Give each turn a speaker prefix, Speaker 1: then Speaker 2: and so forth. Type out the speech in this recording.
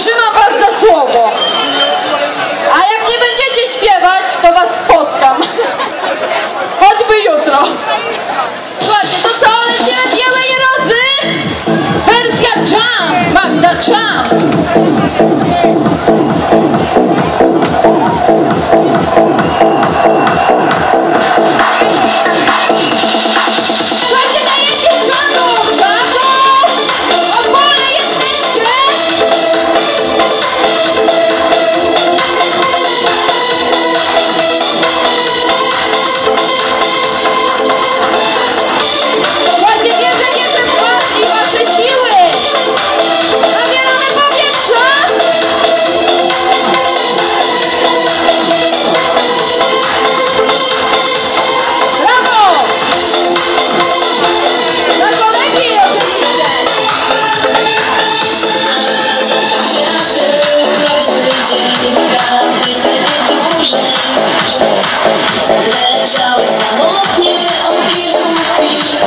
Speaker 1: trzymam was za słowo. A jak nie będziecie śpiewać, to was spotkam. Choćby jutro. Słuchajcie, to co? Lecimy w Białej Rodzy? Wersja jam, Magda jam.
Speaker 2: Лежал Лежали самотні опіль у філь